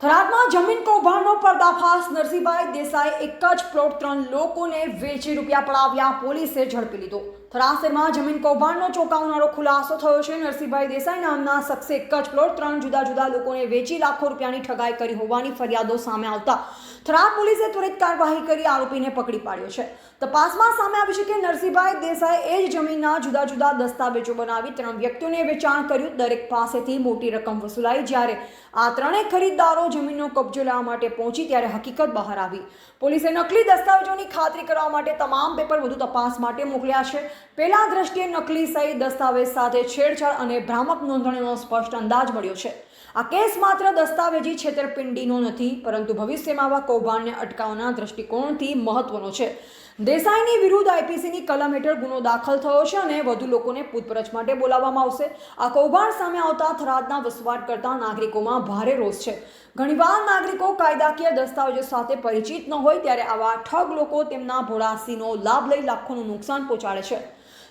થરાદમાં જમીન કૌભાંડનો પર્દાફાશ. નરસિંહભાઈ દેસાઈ એક જ પ્લોટ ત્રણ લોકોને વેચી રૂપિયા પડાવ્યા. પોલીસે ઝડપી લીધો. થરાસરમાં જમીન કૌભાંડનો ચોંકાવનારો ખુલાસો થયો છે. નરસિંહભાઈ દેસાઈ નામના શખ્સે જ પ્લોટ ત્રણ જુદા જુદા લોકોને વેચી લાખો રૂપિયાની ઠગાઈ કરી હોવાની ફરિયાદો સામે આવતા થરાદ પોલીસે ત્વરિત કાર્યવાહી કરી આરોપીને પકડી પાડ્યો છે. તપાસમાં સામે આવ્યું છે કે નરસિંહભાઈ દેસાઈ એ જ જમીનના જુદા જુદા દસ્તાવેજો બનાવી ત્રણ વ્યક્તિઓને વેચાણ કર્યું. દરેક પાસેથી મોટી રકમ વસૂલાઈ જ્યારે આ ત્રણેય ખરીદદારો જમીનનો કબજો લેવા માટે પહોંચી ત્યારે હકીકત બહાર આવી. પોલીસે નકલી દસ્તાવેજોની ખાતરી કરવા માટે તમામ પેપર વધુ તપાસ માટે મોકલ્યા છે. પહેલા દ્રષ્ટિએ નકલી સહી દસ્તાવેજ સાથે છેડછાડ અને ભ્રામક નોંધણીનો સ્પષ્ટ અંદાજ મળ્યો છે. આ કેસ માત્ર દસ્તાવેજી છેતરપિંડીનો નથી, પરંતુ ભવિષ્યમાં આવા કૌભાંડને અટકાવવાના દૃષ્ટિકોણથી મહત્વનો છે. દેસાઈની વિરુદ્ધ આઈપીસીની કલમ હેઠળ ગુનો દાખલ થયો છે અને વધુ લોકોને પૂછપરછ માટે બોલાવવામાં આવશે. આ કૌભાંડ સામે આવતા થરાદના વસવાટ કરતા નાગરિકોમાં ભારે રોષ છે. ઘણીવાર નાગરિકો કાયદાકીય દસ્તાવેજો સાથે પરિચિત ન હોય, ત્યારે આવા ઠગ લોકો તેમના ભોળાસીનો લાભ લઈ લાખોનું નુકસાન પહોંચાડે છે.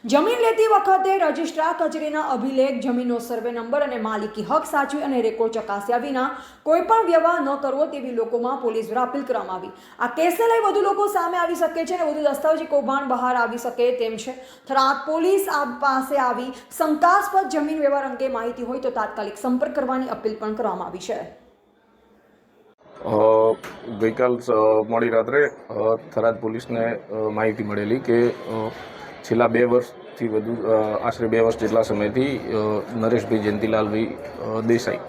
જમીન લેતી વખતે રજિસ્ટ્રાર કચેરીના અભિલેખ, જમીનનો સર્વે નંબર અને માલિકી હક સાચવી અને રેકોર્ડ ચકાસ્યા વિના કોઈ પણ વ્યવહાર ન કરવો તેવી લોકોમાં પોલીસ દ્વારા અપીલ કરવામાં આવી. આ કેસને લઈ વધુ લોકો સામે આવી શકે છે અને વધુ દસ્તાવેજી કૌભાંડ બહાર આવી શકે તેમ છે. થરાદ પોલીસ આ પાસે આવી શંકાસ્પદ જમીન વ્યવહાર અંગે માહિતી હોય તો તાત્કાલિક સંપર્ક કરવાની અપીલ પણ કરવામાં આવી છે. ગઈકાલ મોડી રાત્રે થરાદ પોલીસને માહિતી મળેલી કે છેલ્લા બે વર્ષથી વધુ આશરે બે વર્ષ જેટલા સમયથી નરેશભાઈ જયંતિલાલભાઈ દેસાઈ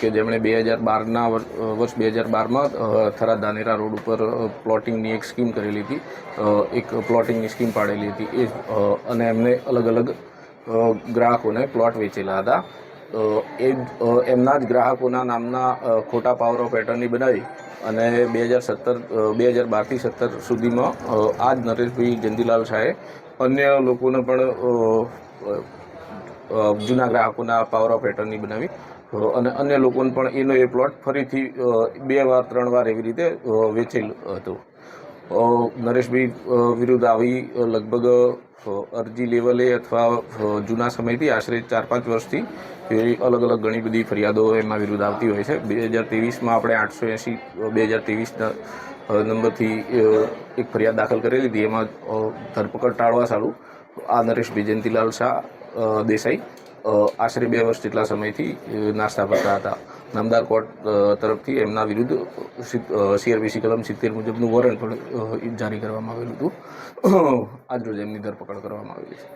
કે જેમણે બે હજાર બારના વર્ષ બે હજાર બારમાં થરા ધાનેરા રોડ ઉપર પ્લોટિંગની એક સ્કીમ કરેલી હતી એક પ્લોટિંગની સ્કીમ પાડેલી હતી, એ અને એમને અલગ અલગ ગ્રાહકોને પ્લોટ વેચેલા હતા. એ એમના જ ગ્રાહકોના નામના ખોટા પાવર ઓફ એટર્ની બનાવી અને બે હજાર સત્તર બે હજાર બારથી સત્તર સુધીમાં આ જ નરેશભાઈ જંદીલાલ શાહે અન્ય લોકોને પણ જૂના ગ્રાહકોના પાવર ઓફ એટર્ની બનાવી. અને અન્ય લોકોને પણ એનો એ પ્લોટ ફરીથી બે વાર, ત્રણ વાર એવી રીતે વેચેલ હતો. નરેશભાઈ વિરુદ્ધ આવી લગભગ અરજી લેવલે અથવા જૂના સમયથી આશરે ચાર પાંચ વર્ષથી એવી અલગ અલગ ઘણી બધી ફરિયાદો એમના વિરુદ્ધ આવતી હોય છે. બે હજાર ત્રેવીસમાં આપણે આઠસો એંસી બે હજાર ત્રેવીસના નંબરથી એક ફરિયાદ દાખલ કરેલી હતી એમાં ધરપકડ ટાળવા સારું. આ નરેશ બિજયંતીલાલ શાહ દેસાઈ આશરે બે વર્ષ જેટલા સમયથી નાસ્તા કરતા હતા. નામદાર કોર્ટ તરફથી એમના વિરુદ્ધ સીઆરબીસી કલમ સિત્તેર મુજબનું વોરંટ પણ જારી કરવામાં આવેલું હતું. આજરોજ એમની ધરપકડ કરવામાં આવેલી છે.